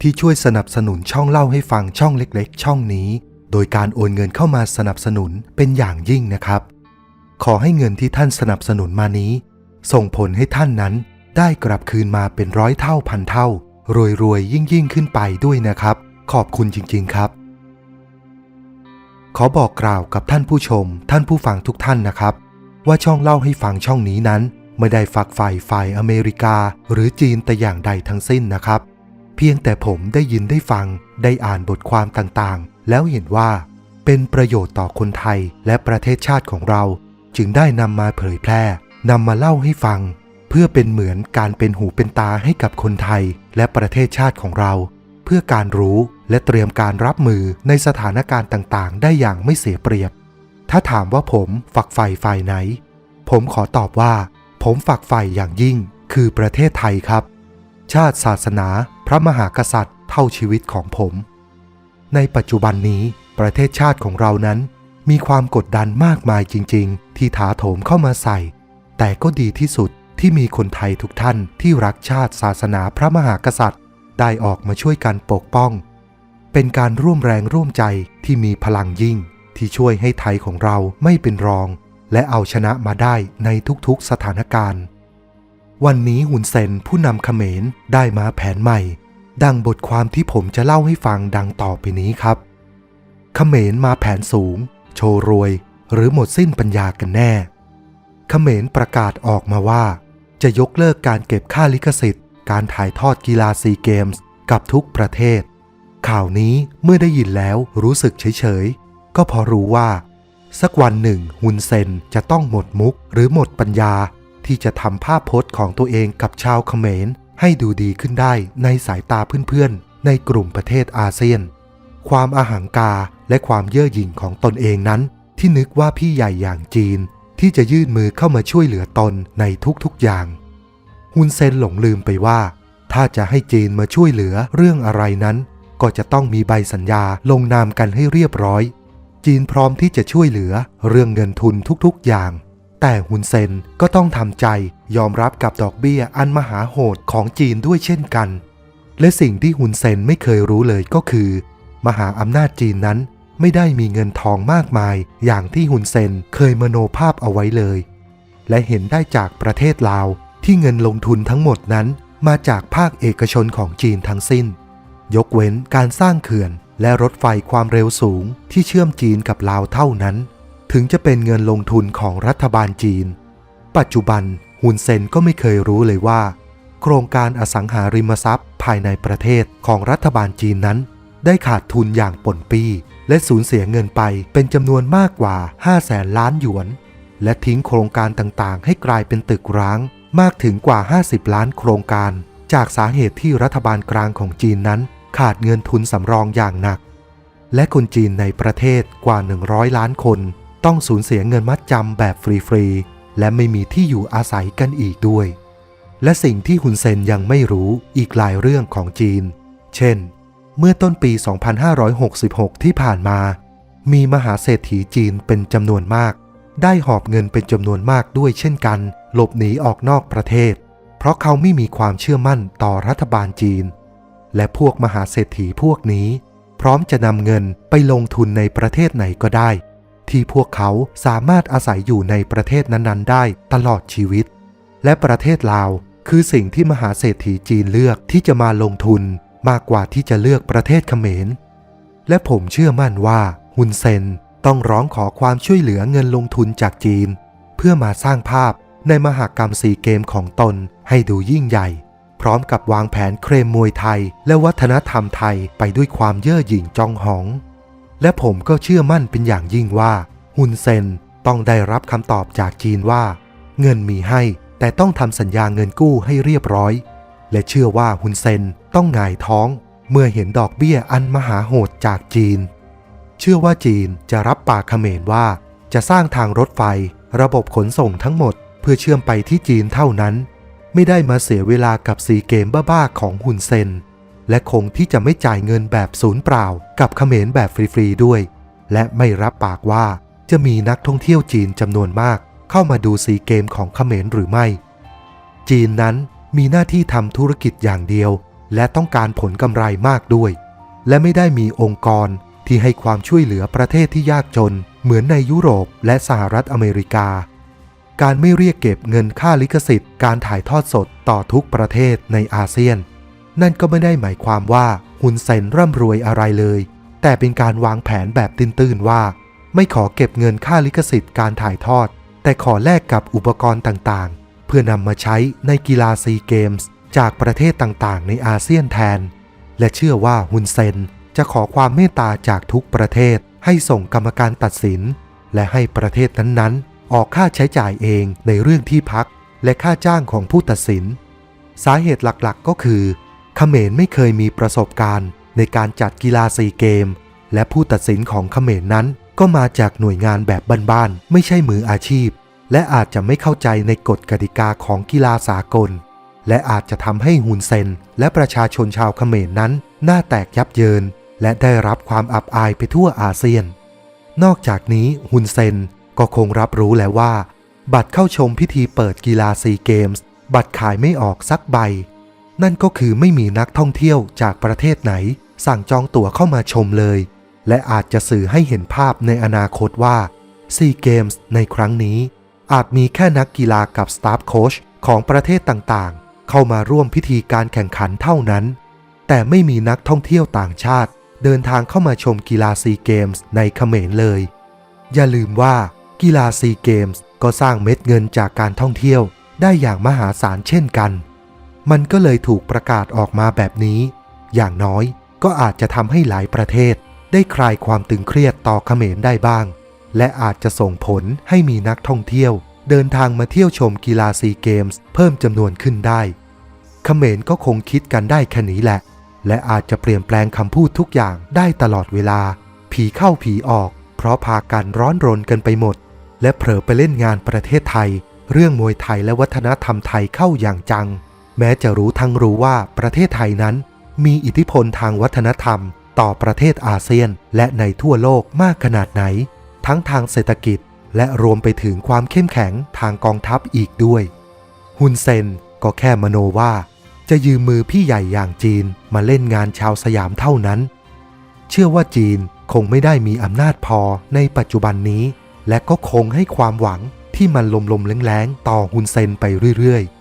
ที่ช่วยสนับสนุนช่องเล่าให้ฟังช่องเล็กๆ ช่องนี้ โดยการโอนเงินเข้ามาสนับสนุนเป็นอย่างยิ่งนะครับ ขอให้เงินที่ท่านสนับสนุนมานี้ ส่งผลให้ท่านนั้น ได้กลับคืนมาเป็นร้อยเท่าพันเท่ารวยๆยิ่งยิ่งขึ้นไปด้วยนะครับ ขอบคุณจริงๆครับ ขอบอกกล่าวกับท่านผู้ชม ท่านผู้ฟังทุกท่านนะครับ ว่าช่องเล่าให้ฟังช่องนี้นั้น ไม่ได้ฝักใฝ่ฝ่ายอเมริกา หรือจีนแต่อย่างใดทั้งสิ้นนะครับ พียงแต่ผมได้ยินได้ฟังได้อ่านบทความต่างๆ แล้วเห็นว่าเป็นประโยชน์ต่อคนไทยและประเทศชาติของเรา จึงได้นำมาเผยแพร่นำมาเล่าให้ฟัง เพื่อเป็นเหมือนการเป็นหูเป็นตาให้กับคนไทยและประเทศชาติของเรา เพื่อการรู้และเตรียมการรับมือในสถานการณ์ต่างๆ ได้อย่างไม่เสียเปรียบ ถ้าถามว่าผมฝักใฝ่ฝ่ายไหน ผมขอตอบว่า ผมฝักใฝ่อย่างยิ่งคือประเทศไทยครับ ชาติศาสนา พระมหากษัตริย์เท่าชีวิตของผม ในปัจจุบันนี้ประเทศชาติของเรานั้น มีความกดดันมากมายจริง ๆ ที่ถาโถมเข้ามาใส่ แต่ก็ดีที่สุดที่มีคนไทยทุกท่านที่รักชาติศาสนาพระมหากษัตริย์ ได้ออกมาช่วยกันปกป้อง เป็นการร่วมแรงร่วมใจที่มีพลังยิ่ง ที่ช่วยให้ไทยของเราไม่เป็นรอง และเอาชนะมาได้ในทุกๆสถานการณ์ วันนี้หุนเซนผู้นำเขมรได้มาแผนใหม่ ดังบทความที่ผมจะเล่าให้ฟังดังต่อไปนี้ครับ เขมรมาแผนสูง โชว์รวย หรือหมดสิ้นปัญญากันแน่ เขมรประกาศออกมาว่า จะยกเลิกการเก็บค่าลิขสิทธิ์ การถ่ายทอดกีฬาซีเกมส์กับทุกประเทศ ข่าวนี้เมื่อได้ยินแล้วรู้สึกเฉยๆ ก็พอรู้ว่า สักวันหนึ่งฮุนเซนจะต้องหมดมุกหรือหมดปัญญา ที่จะทำภาพพจน์ของตัวเองกับชาวเขมร ให้ดูดีขึ้นได้ในสายตาเพื่อนๆ ในกลุ่มประเทศอาเซียน ความอาหังกาและความเย่อหยิ่งของตนเองนั้น ที่นึกว่าพี่ใหญ่อย่างจีน ที่จะยื่นมือเข้ามาช่วยเหลือตนในทุกๆอย่างฮุนเซนหลงลืมไปว่า ถ้าจะให้จีนมาช่วยเหลือเรื่องอะไรนั้น ก็จะต้องมีใบสัญญาลงนามกันให้เรียบร้อย จีนพร้อมที่จะช่วยเหลือเรื่องเงินทุนทุกๆอย่าง แต่ฮุนเซนก็ต้องทำใจยอมรับกับดอกเบี้ยอันมหาโหดของจีนด้วยเช่นกัน และสิ่งที่ฮุนเซนไม่เคยรู้เลยก็คือ มหาอำนาจจีนนั้นไม่ได้มีเงินทองมากมายอย่างที่ฮุนเซนเคยมโนภาพเอาไว้เลย และเห็นได้จากประเทศลาวที่เงินลงทุนทั้งหมดนั้น มาจากภาคเอกชนของจีนทั้งสิ้น ยกเว้นการสร้างเขื่อนและรถไฟความเร็วสูงที่เชื่อมจีนกับลาวเท่านั้น ถึงจะเป็นเงินลงทุนของรัฐบาลจีน ปัจจุบันฮุนเซนก็ไม่เคยรู้เลยว่า โครงการอสังหาริมทรัพย์ภายในประเทศของรัฐบาลจีนนั้น ได้ขาดทุนอย่างป่นปี้ และสูญเสียเงินไปเป็นจำนวนมากกว่า 5 แสนล้านหยวน และทิ้งโครงการต่างๆ ให้กลายเป็นตึกร้างมากถึงกว่า 50 ล้านโครงการ จากสาเหตุที่รัฐบาลกลางของจีนนั้น ขาดเงินทุนสำรองอย่างหนัก และคนจีนในประเทศกว่า 100 ล้านคน ต้องสูญเสียเงินมัดจำแบบฟรีๆ และไม่มีที่อยู่อาศัยกันอีกด้วย และสิ่งที่ฮุนเซนยังไม่รู้อีกหลายเรื่องของจีน เช่น เมื่อต้นปี 2566 ที่ผ่านมา มีมหาเศรษฐีจีนเป็นจำนวนมาก ได้หอบเงินเป็นจำนวนมากด้วยเช่นกัน หลบหนีออกนอกประเทศ เพราะเขาไม่มีความเชื่อมั่นต่อรัฐบาลจีน และพวกมหาเศรษฐีพวกนี้ พร้อมจะนำเงินไปลงทุนในประเทศไหนก็ได้ ที่พวกเขาสามารถอาศัยอยู่ในประเทศนั้นๆ ได้ตลอดชีวิต และประเทศลาวคือสิ่งที่มหาเศรษฐีจีนเลือกที่จะมาลงทุนมากกว่าที่จะเลือกประเทศเขมร และผมเชื่อมั่นว่าฮุนเซนต้องร้องขอความช่วยเหลือเงินลงทุนจากจีน เพื่อมาสร้างภาพในมหากรรมสีเกมของตนให้ดูยิ่งใหญ่ พร้อมกับวางแผนเครมมวยไทย และวัฒนธรรมไทยไปด้วยความเย่อหยิ่งจองหอง และผมก็เชื่อมั่นเป็นอย่างยิ่งว่าฮุนเซนต้องได้รับคำตอบจากจีนว่า เงินมีให้แต่ต้องทำสัญญาเงินกู้ให้เรียบร้อย และเชื่อว่าฮุนเซนต้องหงายท้อง เมื่อเห็นดอกเบี้ยอันมหาโหดจากจีน เชื่อว่าจีนจะรับปากเขมรว่า จะสร้างทางรถไฟ ระบบขนส่งทั้งหมด เพื่อเชื่อมไปที่จีนเท่านั้น ไม่ได้มาเสียเวลากับสีเกมบ้าๆของฮุนเซน และคงที่จะไม่จ่ายเงินแบบศูนย์เปล่า กับเขมรแบบฟรีๆด้วย และไม่รับปากว่าจะมีนักท่องเที่ยวจีนจำนวนมาก เข้ามาดูสีเกมของเขมรหรือไม่ จีนนั้นมีหน้าที่ทำธุรกิจอย่างเดียว และต้องการผลกำไรมากด้วย และไม่ได้มีองค์กรที่ให้ความช่วยเหลือประเทศที่ยากจน เหมือนในยุโรปและสหรัฐอเมริกา การไม่เรียกเก็บเงินค่าลิขสิทธิ์การถ่ายทอดสดต่อทุกประเทศในอาเซียน นั่นก็ไม่ได้หมายความว่าฮุนเซนร่ำรวยอะไรเลย แต่เป็นการวางแผนแบบตื้นๆว่า ไม่ขอเก็บเงินค่าลิขสิทธิ์การถ่ายทอด แต่ขอแลกกับอุปกรณ์ต่างๆ เพื่อนำมาใช้ในกีฬาซีเกมส์จากประเทศต่างๆ ในอาเซียนแทน และเชื่อว่าฮุนเซนจะขอความเมตตาจากทุกประเทศให้ส่งกรรมการตัดสิน และให้ประเทศนั้นๆ ออกค่าใช้จ่ายเองในเรื่องที่พัก และค่าจ้างของผู้ตัดสิน สาเหตุหลักๆก็คือ เขมรไม่เคยมีประสบการณ์ ในการจัดกีฬาซีเกม และผู้ตัดสินของเขมรนั้น ก็มาจากหน่วยงานแบบบ้านๆไม่ใช่มืออาชีพ และอาจจะไม่เข้าใจในกฎกติกาของกีฬาสากล และอาจจะทำให้ฮุนเซน และประชาชนชาวเขมรนั้น หน้าแตกยับเยิน และได้รับความอับอายไปทั่วอาเซียน นอกจากนี้ฮุนเซนก็คงรับรู้แล้วว่า บัตรเข้าชมพิธีเปิดกีฬาซีเกมส์บัตรขายไม่ออกสักใบ นั่นก็คือไม่มีนักท่องเที่ยวจากประเทศไหน สั่งจองตั๋วเข้ามาชมเลย และอาจจะสื่อให้เห็นภาพในอนาคตว่าซีเกมส์ในครั้งนี้ อาจมีแค่นักกีฬากับสตาฟโค้ชของประเทศต่างๆ เข้ามาร่วมพิธีการแข่งขันเท่านั้น แต่ไม่มีนักท่องเที่ยวต่างชาติ เดินทางเข้ามาชมกีฬาซีเกมส์ในเขมรเลย อย่าลืมว่ากีฬาซีเกมส์ก็สร้างเม็ดเงินจากการท่องเที่ยวได้อย่างมหาศาลเช่นกัน มันก็เลยถูกประกาศออกมาแบบนี้ อย่างน้อยก็อาจจะทำให้หลายประเทศ ได้คลายความตึงเครียดต่อเขมรได้บ้าง และอาจจะส่งผลให้มีนักท่องเที่ยว เดินทางมาเที่ยวชมกีฬาซีเกมส์เพิ่มจำนวนขึ้นได้เขมรก็คงคิดกันได้แค่นี้แหละ และอาจจะเปลี่ยนแปลงคำพูดทุกอย่างได้ตลอดเวลา ผีเข้าผีออก เพราะพากันร้อนรนกันไปหมด และเผลอไปเล่นงานประเทศไทย เรื่องมวยไทยและวัฒนธรรมไทยเข้าอย่างจัง แม้จะรู้ทั้งรู้ว่าประเทศไทยนั้น มีอิทธิพลทางวัฒนธรรม ต่อประเทศอาเซียน และในทั่วโลกมากขนาดไหน ทั้งทางเศรษฐกิจ และรวมไปถึงความเข้มแข็งทางกองทัพอีกด้วย ฮุนเซนก็แค่มโนว่า จะยืมมือพี่ใหญ่อย่างจีนมาเล่นงานชาวสยามเท่านั้น เชื่อว่าจีนคงไม่ได้มีอำนาจพอในปัจจุบันนี้ และก็คงให้ความหวังที่มันลมๆแรงๆต่อฮุนเซนไปเรื่อยๆ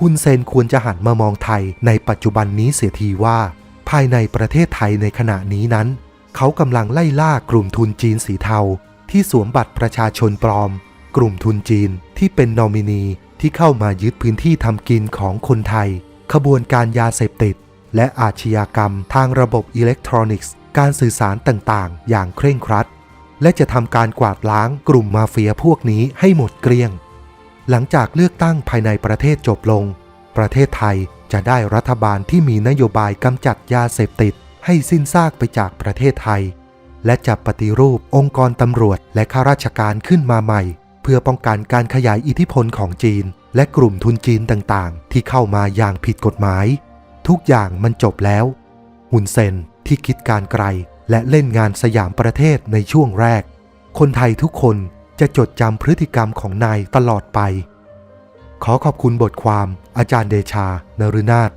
ฮุนเซนควรจะหันมามองไทยในปัจจุบันนี้เสียทีว่า ภายในประเทศไทยในขณะนี้นั้น เขากำลังไล่ล่ากลุ่มทุนจีนสีเทา ที่สวมบัตรประชาชนปลอม กลุ่มทุนจีนที่เป็นนอมินีที่เข้ามายึดพื้นที่ทำกินของคนไทย ขบวนการยาเสพติด และอาชญากรรมทางระบบอิเล็กทรอนิกส์ การสื่อสารต่างๆ อย่างเคร่งครัด และจะทำการกวาดล้างกลุ่มมาเฟียพวกนี้ให้หมดเกลี้ยง หลังจากเลือกตั้งภายในประเทศจบลง ประเทศไทยจะได้รัฐบาลที่มีนโยบายกำจัดยาเสพติด ให้สิ้นซากไปจากประเทศไทย และจะปฏิรูปองค์กรตำรวจและข้าราชการขึ้นมาใหม่ เพื่อป้องกันการขยายอิทธิพลของจีน และกลุ่มทุนจีนต่างๆ ที่เข้ามาอย่างผิดกฎหมาย ทุกอย่างมันจบแล้วฮุนเซนที่คิดการไกลและเล่นงานสยามประเทศในช่วงแรก คนไทยทุกคน จะจดจำพฤติกรรมของนายตลอดไป ขอขอบคุณบทความอาจารย์เดชานรุนาถ